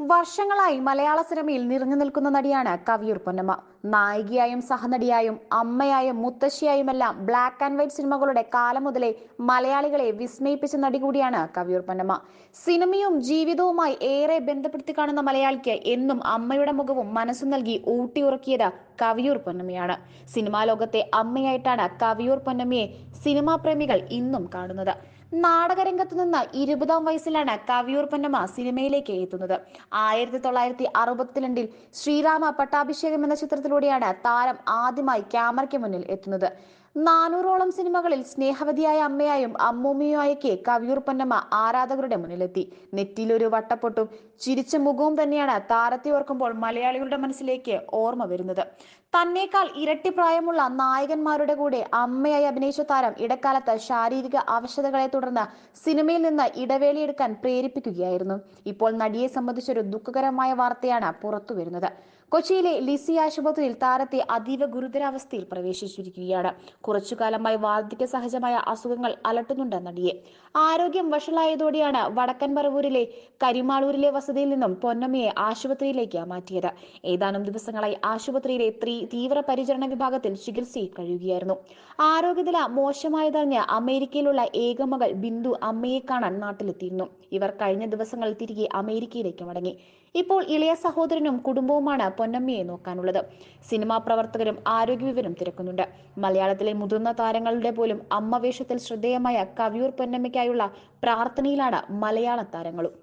വർഷങ്ങളായി മലയാള സിനിമയിൽ നിറഞ്ഞു നിൽക്കുന്ന നടിയാണ് കവിയൂർ പൊന്നമ്മ. നായികയായും സഹനടിയായും അമ്മയായും മുത്തശ്ശിയായുമെല്ലാം ബ്ലാക്ക് ആൻഡ് വൈറ്റ് സിനിമകളുടെ കാലം മുതലേ മലയാളികളെ വിസ്മയിപ്പിച്ച നടി കൂടിയാണ് കവിയൂർ പൊന്നമ്മ. സിനിമയും ജീവിതവുമായി ഏറെ ബന്ധപ്പെടുത്തി കാണുന്ന മലയാളിക്ക് എന്നും അമ്മയുടെ മുഖവും മനസ്സും നൽകി ഊട്ടിയുറക്കിയത് കവിയൂർ പൊന്നമ്മയാണ്. സിനിമാ ലോകത്തെ അമ്മയായിട്ടാണ് കവിയൂർ പൊന്നമ്മയെ സിനിമാ പ്രേമികൾ ഇന്നും കാണുന്നത്. നാടകരംഗത്ത് നിന്ന് ഇരുപതാം വയസ്സിലാണ് കവിയൂർ പൊന്നമ്മ സിനിമയിലേക്ക് എത്തുന്നത്. ആയിരത്തി തൊള്ളായിരത്തി അറുപത്തിരണ്ടിൽ ശ്രീരാമ പട്ടാഭിഷേകം എന്ന ചിത്രത്തിലൂടെയാണ് താരം ആദ്യമായി ക്യാമറയ്ക്ക് മുന്നിൽ എത്തുന്നത്. നാനൂറോളം സിനിമകളിൽ സ്നേഹവതിയായ അമ്മയായും അമ്മൂമ്മയുമായൊക്കെ കവിയൂർ പൊന്നമ്മ ആരാധകരുടെ മുന്നിലെത്തി. നെറ്റിയിലൊരു വട്ടപ്പൊട്ടും ചിരിച്ച മുഖവും തന്നെയാണ് താരത്തെ ഓർക്കുമ്പോൾ മലയാളികളുടെ മനസ്സിലേക്ക് ഓർമ്മ വരുന്നത്. തന്നേക്കാൾ ഇരട്ടി പ്രായമുള്ള നായകന്മാരുടെ കൂടെ അമ്മയായി അഭിനയിച്ച താരം ഇടക്കാലത്ത് ശാരീരിക അവശതകളെ തുടർന്ന് സിനിമയിൽ നിന്ന് ഇടവേളയെടുക്കാൻ പ്രേരിപ്പിക്കുകയായിരുന്നു. ഇപ്പോൾ നടിയെ സംബന്ധിച്ചൊരു ദുഃഖകരമായ വാർത്തയാണ് പുറത്തുവരുന്നത് കൊച്ചിയിലെ ലിസി ആശുപത്രിയിൽ താരത്തെ അതീവ ഗുരുതരാവസ്ഥയിൽ പ്രവേശിച്ചിരിക്കുകയാണ്. കുറച്ചുകാലമായി വാർദ്ധക്യ സഹജമായ അസുഖങ്ങൾ അലട്ടുന്നുണ്ട് നടിയെ. ആരോഗ്യം വഷളായതോടെയാണ് വടക്കൻ പറവൂരിലെ കരിമാളൂരിലെ വസതിയിൽ നിന്നും പൊന്നമ്മയെ ആശുപത്രിയിലേക്ക് മാറ്റിയത്. ഏതാനും ദിവസങ്ങളായി ആശുപത്രിയിലെ ത്രീ തീവ്ര പരിചരണ വിഭാഗത്തിൽ ചികിത്സയിൽ കഴിയുകയായിരുന്നു. ആരോഗ്യനില മോശമായതറിഞ്ഞ് അമേരിക്കയിലുള്ള ഏക മകൾ ബിന്ദു അമ്മയെ കാണാൻ നാട്ടിലെത്തിയിരുന്നു. ഇവർ കഴിഞ്ഞ ദിവസങ്ങൾ തിരികെ അമേരിക്കയിലേക്ക് മടങ്ങി. ഇപ്പോൾ ഇളയ സഹോദരനും കുടുംബവുമാണ് പൊന്നമ്മയെ നോക്കാനുള്ളത്. സിനിമാ പ്രവർത്തകരും ആരോഗ്യ വിവരം തിരക്കുന്നുണ്ട്. മലയാളത്തിലെ മുതിർന്ന താരങ്ങളുടെ പോലും അമ്മവേഷത്തിൽ ശ്രദ്ധേയമായ കവിയൂർ പൊന്നമ്മയ്ക്കായുള്ള പ്രാർത്ഥനയിലാണ് മലയാള താരങ്ങളും.